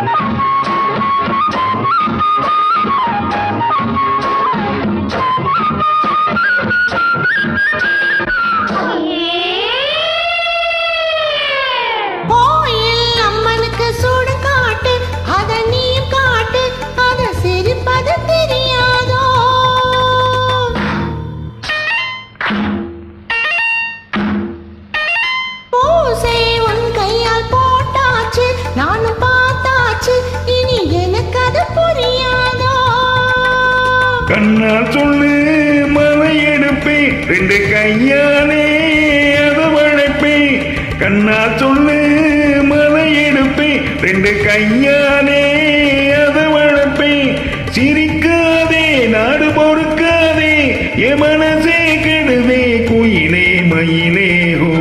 Come on! பார்த்தாச்சு இனி எனக்கு அது புரியாதோ? கண்ணா சொல்லு மலை எடுப்பேன் ரெண்டு கையாலே அது வளைப்பேன் கண்ணா சொல்லு மலை எடுப்பேன் ரெண்டு கையாலே அது வளைப்பேன் சிரிக்காதே நாடு பொறுக்காதே என் மனசே கெடுதே குயிலே மயிலே ஹோ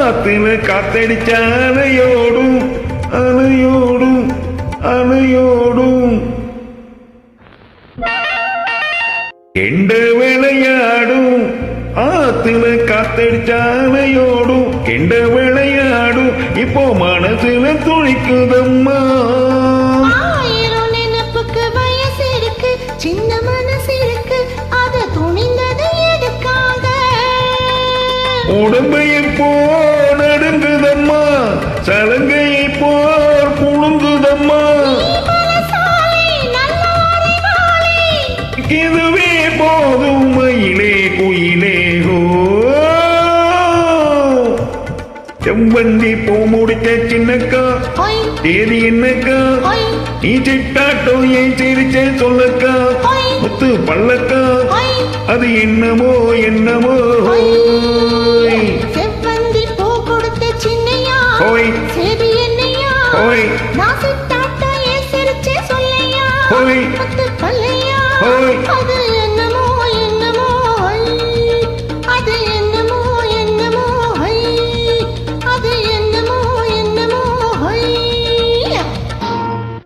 ஆத்துல காத்தடிச்ச அலையோடும் அலையோடும் அலையோடும் கெண்ட விளையாடும் ஆத்துல காத்தடிச்ச அலையோடும் கெண்ட விளையாடும் இப்போ மனசுல துணிக்குதம்மா உடம்பையை போர் நடுங்குதம்மா. சலங்கையை போர் புழுங்குதம்மா. இதுவே போதும் மயிலே குயிலே செவ்வந்தி பூ முடிச்ச சின்னக்கா தேதி என்னக்கா? நீ சிட்டாட்டம் ஏன் சிரிச்ச சொல்லக்கா? முத்து பள்ளக்கா அது என்னமோ என்னமோ ஓய் அது என்னமோ